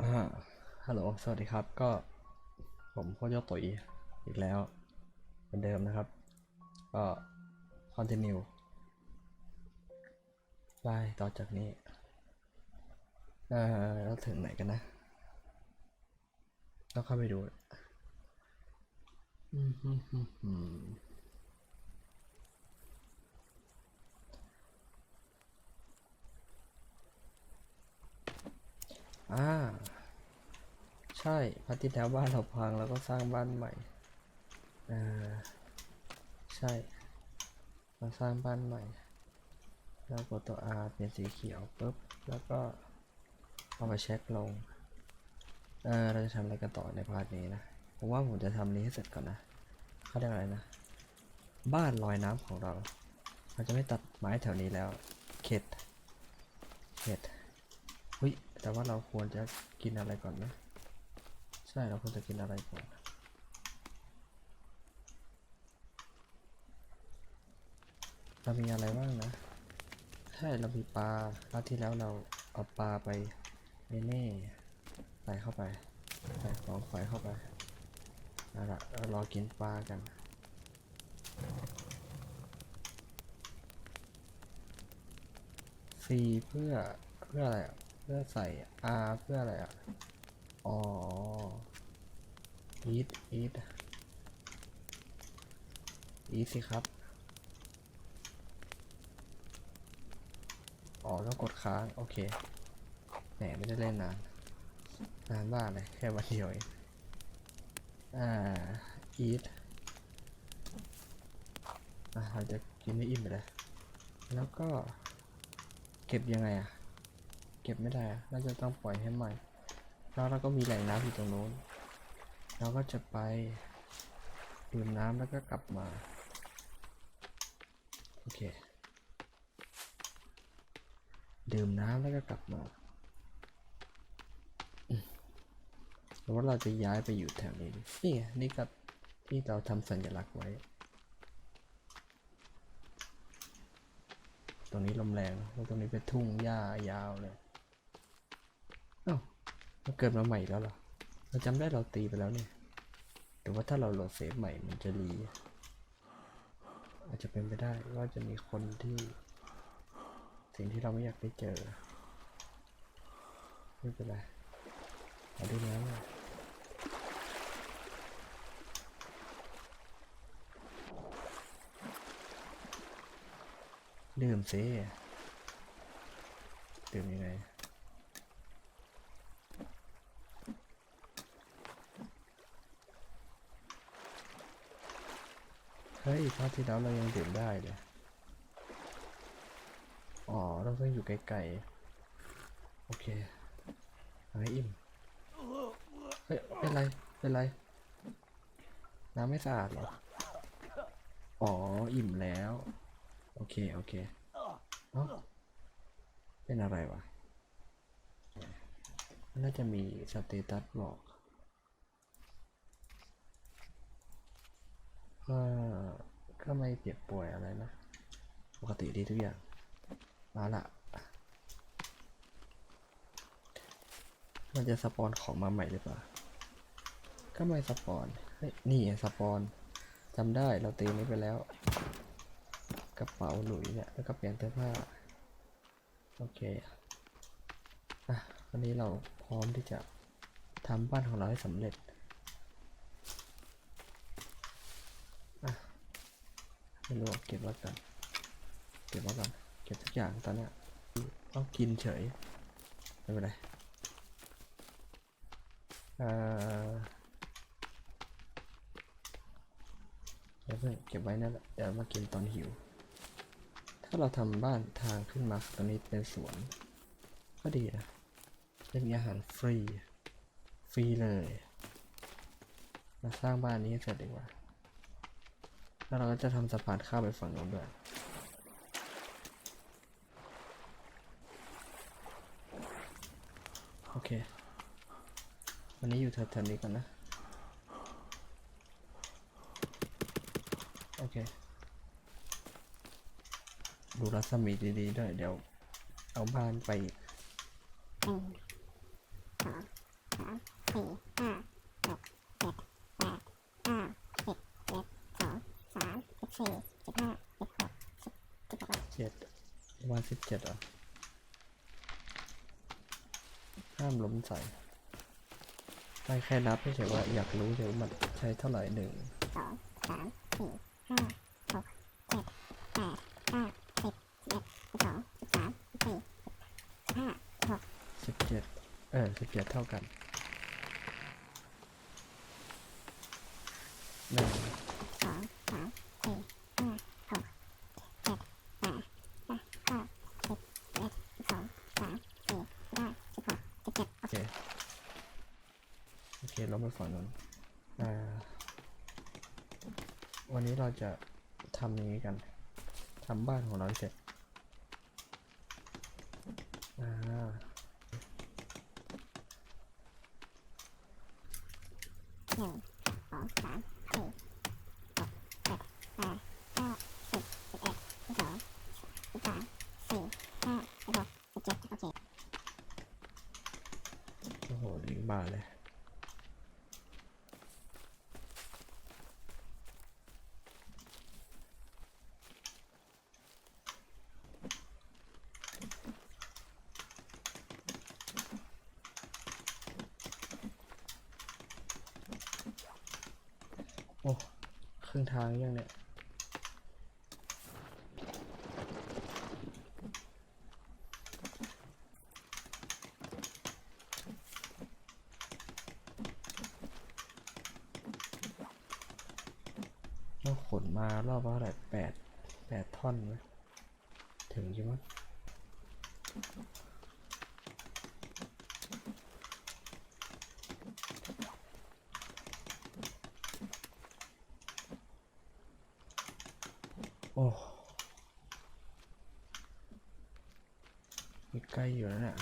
อ่าฮัลโหล สวัสดีครับ ก็ ผมโคโยตุยอีกแล้ว เหมือนเดิมนะครับ ก็ continue ไปต่อจากนี้ เอ่อแล้วถึงไหนกันนะต้องเข้าไปดูอืมฮึมฮึมฮึมอ่า ใช่พัที่แล้วบ้านเราพังแล้วก็สร้างบ้านใหม่อ่าใช่เราสร้างบ้านใหม่แล้วกดตัว R เป็นสีเขียวปุ๊บแล้วก็เอามาเช็คลงเออเราจะทำอะไรกันต่อในพาร์ทนี้นะผมว่าผมจะทำนี้ให้เสร็จก่อนนะเขาเรียกอะไรนะ บ้านลอยน้ำของเราเราจะไม่ตัดไม้แถวนี้แล้ว เข็ดเข็ดเฮ้ยแต่ว่าเราควรจะกินอะไรก่อนนะ ใช่เราควรจะกินอะไรก่อนเรามีอะไรบ้างนะ ใช่เรามีปลาคราวที่แล้วเราเอาปลาไปเน่เน่ใส่เข้าไปใส่ของไฟเข้าไปเอาละเรารอกินปลากัน C เพื่อเพื่ออะไรอะ เพื่อใส่ R เพื่ออะไรอะ อ๋อ eat eat eat สิครับ อ๋อ ต้องกดค้าง โอเค แหมไม่ได้เล่นนาน นานมากเลยแค่วันเดียวเองอ่า eat อะเราจะกินไม่อิ่มไปเลย แล้วก็ เก็บยังไงอะ เก็บไม่ได้อะน่าจะต้องปล่อยให้ใหม่ แล้วเราก็มีแหล่งน้ำอยู่ตรงโน้น เราก็จะไปดื่มน้ำแล้วก็กลับมา โอเค ดื่มน้ำแล้วก็กลับมาหรือว่าเราจะย้ายไปอยู่แถวนี้นี่ไงนี่ก็ที่เราทำสัญลักษณ์ไว้ ตรงนี้ลมแรงแล้วตรงนี้เป็นทุ่งหญ้ายาวเลยเอ้า มันเกิดมาใหม่อีกแล้วเหรอ เราจำได้เราตีไปแล้วเนี่ยหรือว่าถ้าเราโหลดเซฟใหม่มันจะรี อาจจะเป็นไปได้ว่าจะมีคนที่ สิ่งที่เราไม่อยากได้เจอ ไม่เป็นไรเอาดูน้ำเลยดื่มสิดื่มยังไง เฮ้ยคราวที่แล้วเรายังดื่มได้เลยอ๋อ เราต้องอยู่ไกลๆ โอเคเอาให้อิ่ม เฮ้ย เป็นไร เป็นไร น้ำไม่สะอาดเหรอ อ๋อ อิ่มแล้ว โอเค โอเคเอ้าเป็นอะไรวะ น่าจะมีสเตตัสบอก ก็ก็ไม่เจ็บป่วยอะไรนะ ปกติดีทุกอย่างมาละมันจะสปอนของมาใหม่หรือเปล่า ก็ไม่สปอน เฮ้ย นี่สปอนจำได้เราตีนี้ไปแล้ว กระเป๋าหลุยเนี่ย แล้วก็เปลี่ยนเสื้อผ้า โอเค อะ วันนี้เราพร้อมที่จะทำบ้านของเราให้สำเร็จ ไม่รู้เก็บไว้ก่อนเก็บไว้ก่อนเก็บทุกอย่างตอนเนี้ยต้องกินเฉยไม่เป็นไรเอ่อเดี๋ยวเพิ่งเก็บไว้นั่นแหละเดี๋ยวมากินตอนหิว ถ้าเราทำบ้านทางขึ้นมาตรงนี้เป็นสวน ก็ดีนะจะมีอาหารฟรี ฟรีเลย มาสร้างบ้านนี้เสร็จดีกว่า แล้วเราก็จะทำสะพานข้ามไปฝั่งโน้นด้วยโอเค วันนี้อยู่แถวๆนี้ก่อนนะ โอเค ดูรัศมีดีๆด้วย เดี๋ยวเอาบ้านไปอีก สิบเจ็ดอะห้ามล้มใส่ไม่แค่นับไม่ใช่ว่าอยากรู้เดี๋ยวมันใช้เท่าไหร่หนึ่งสองสามสี่ห้าหกเจ็ดแปดเก้าสิบสิบเอ็ดสิบสองสิบสามสิบสี่สิบห้าสิบหกสิบเจ็ดเออสิบเจ็ดเท่ากันหนึ่ง สองสามสี่ห้าหกเจ็ดแปดเก้าสิบสิบเอ็ดสิบสองสามสี่สิบห้าสิบหกสิบเจ็ด โอเค โอเคเราไป ฝั่งนั้นอ่า วันนี้เราจะทำอย่างนี้กันทำบ้านของเราให้เสร็จอ่าหนึ่งสองสามสี่หกเจ็ดแปดเก้าสิบสิบเอ็ดสิบสองสิบสามสี่ห้าสิบหกสิบเจ็ดโอเค โอ้โหลิงก์บานเลย โอ้ ค รึ่งทางยังเนี่ย เราขนมารอบละเท่าไหร่แปดแปดท่อนไหมถึงใช่ไหม อ้มีใกล้อยู่แล้วเนี่ย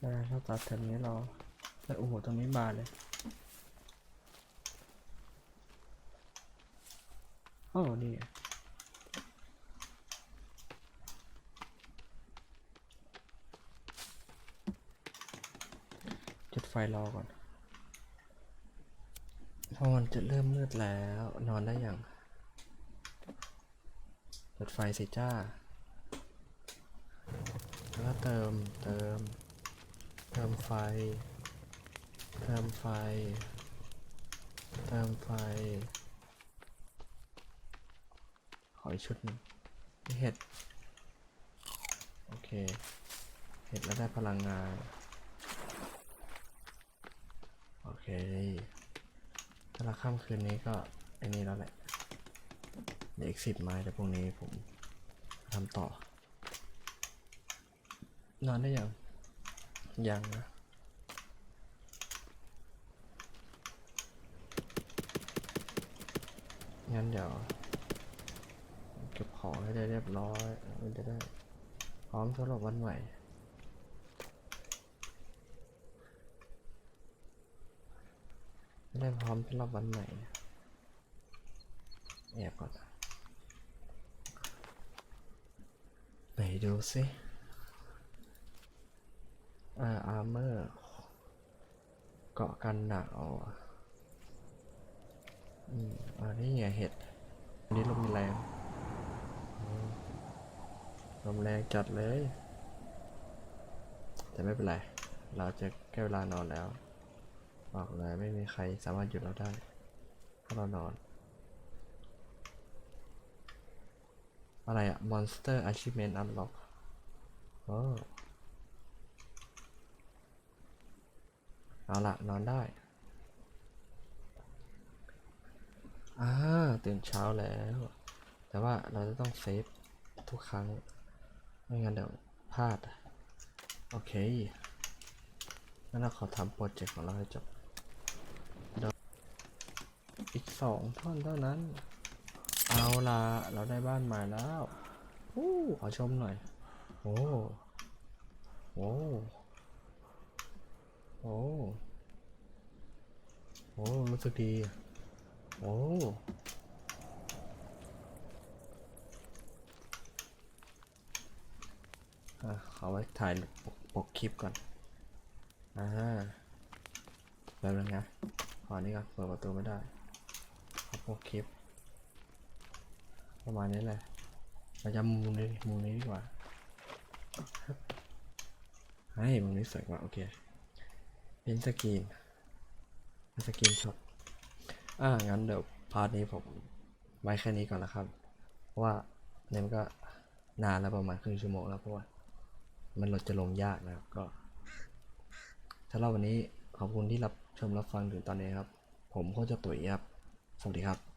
ได้ถ้าตัดแถวนี้เราแต่โอ้โห ตรงนี้บานเลยโอ้นี่ไงจุดไฟรอก่อนเพราะมันจะเริ่มมืดแล้ว นอนได้ยัง จุดไฟสิจ้า แล้วก็เติม เติม เติมไฟ เติมไฟ เติมไฟ ขออีกชุดนึงเห็ด โอเค เห็ดแล้วได้พลังงาน โอเคถ้าเราค่ำคืนนี้ก็ไอ้นี่แล้วแหละ เอีกสิบไม้แต่พรุ่งนี้ผมทำต่อ นอนได้ยัง ยังนะงั้นเดี๋ยวเก็บของให้ได้เรียบร้อยมันจะได้ พร้อมสำหรับวันใหม่ได้พร้อมสำหรับวันใหม่แอบก่อนไหน ดูสิอ่าอาร์เมอร์เกาะกันหนาวอืมอันนี้ไงเห็ดอันนี้ลมแรงลมแรงจัดเลย แต่ไม่เป็นไร เราจะแก้เวลานอนแล้ว บอกเลยไม่มีใครสามารถหยุดเราได้ ถ้าเรานอน อะไรอะ Monster Achievement Unlock โอ้เอาละนอนได้ อ่า ตื่นเช้าแล้ว แต่ว่าเราจะต้องเซฟทุกครั้ง ไม่งั้นเดี๋ยวพลาด โอเคงั้นเราขอทำโปรเจกต์ของเราให้จบอีกสองท่อนเท่านั้น เอาละเราได้บ้านใหม่แล้วอู้ขอชมหน่อย โอ้โอ้โอ้โอ้รู้สึกดี โอ้อะขอไว้ถ่ายปกปกคลิปก่อน อ่าแบบนึงนะขอนี่ก่อนเปิดประตูไม่ได้ขอปกคลิป ประมาณนี้แหละเราจะมุมนี้มุมนี้ดีกว่าเฮ้ยมุมนี้สวยกว่าโอเคเป็นสกรีนสกรีนช็อตอ่างั้นเดี๋ยวพาร์ทนี้ผมไว้แค่นี้ก่อนนะครับ เพราะว่าเนี่ยมันก็นานแล้วประมาณครึ่งชั่วโมงแล้วเพราะว่ามันลดจะลงยากนะครับก็สำหรับวันนี้ขอบคุณที่รับชมรับฟังถึงตอนนี้ครับ ผมโคชตุ๋ยครับ สวัสดีครับ